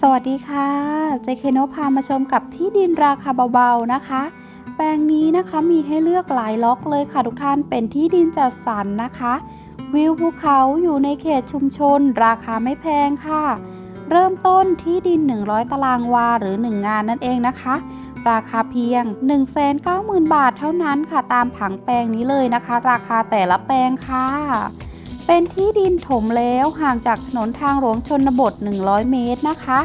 สวัสดีค่ะเจเคโนพามาชมกับที่ดินราคาเบาๆนะคะ แปลงนี้นะคะมีให้เลือกหลายล็อกเลยค่ะทุกท่านเป็นที่ดินจัดสรรนะคะ วิวภูเขาอยู่ในเขตชุมชน ราคาไม่แพงค่ะ เริ่มต้นที่ดิน 100 ตารางวาหรือ 1 งานนั่นเองนะคะ ราคาเพียง 190,000 บาทเท่านั้นค่ะตามผังแปลงนี้เลยนะคะ ราคาแต่ละแปลงค่ะ เป็นที่ดินถมแล้วห่างจากถนนทางหลวงชนบท 100 เมตรนะคะ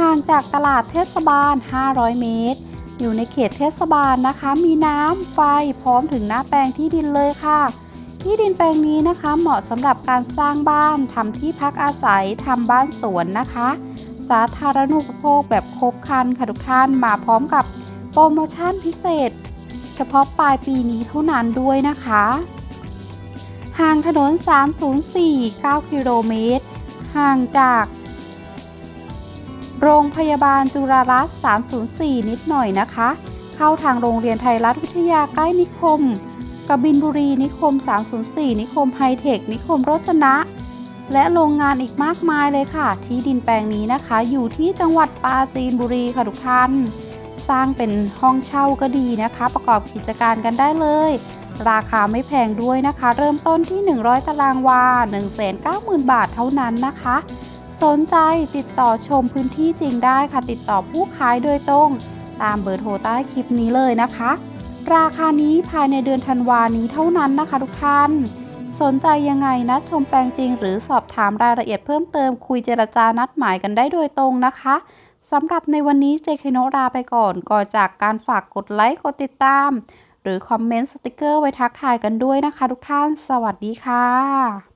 ห่างจากตลาดเทศบาล 500 เมตร อยู่ในเขตเทศบาลนะคะ มีน้ำไฟพร้อมถึงหน้าแปลงที่ดินเลยค่ะ ที่ดินแปลงนี้นะคะ เหมาะสำหรับการสร้างบ้านทำที่พักอาศัยทำบ้านสวนนะคะ สาธารณูปโภคแบบครบครันค่ะทุกท่านมาพร้อมกับโปรโมชั่นพิเศษ เฉพาะปลายปีนี้เท่านั้นด้วยนะคะ ห่างถนน 304 9 กิโลเมตร ห่างจาก โรงพยาบาลจุฬารัตน์304 นิดหน่อยนะคะ เข้าทางโรงเรียนไทยรัฐวิทยาใกล้นิคม กบินบุรีนิคม 304 นิคมไฮเทค นิคมรจนะ และโรงงานอีกมากมายเลยค่ะ ที่ดินแปลงนี้นะคะ อยู่ที่จังหวัดปราจีนบุรีค่ะทุกท่าน สร้างเป็นห้องเช่าก็ดีนะคะ ประกอบกิจการกันได้เลย ราคาไม่แพงด้วยนะคะ เริ่มต้นที่ 100 ตารางวา 190,000 บาทเท่านั้นนะคะ สนใจติดต่อชมพื้นที่จริงได้ค่ะ ติดต่อผู้ขายโดยตรง ตามเบอร์โทรใต้คลิปนี้เลยนะคะ ราคานี้ภายในเดือนธันวานี้เท่านั้นนะคะ ทุกท่านสนใจยังไงนัดชมแปลงจริง หรือสอบถามรายละเอียดเพิ่มเติมคุยเจรจานัดหมายกันได้โดยตรงนะคะ สำหรับในวันนี้เจคโนลาไปก่อนก่อนจากการฝากกดไลค์กดติดตาม หรือคอมเมนต์สติกเกอร์ไว้ทักทายกันด้วยนะคะทุกท่าน สวัสดีค่ะ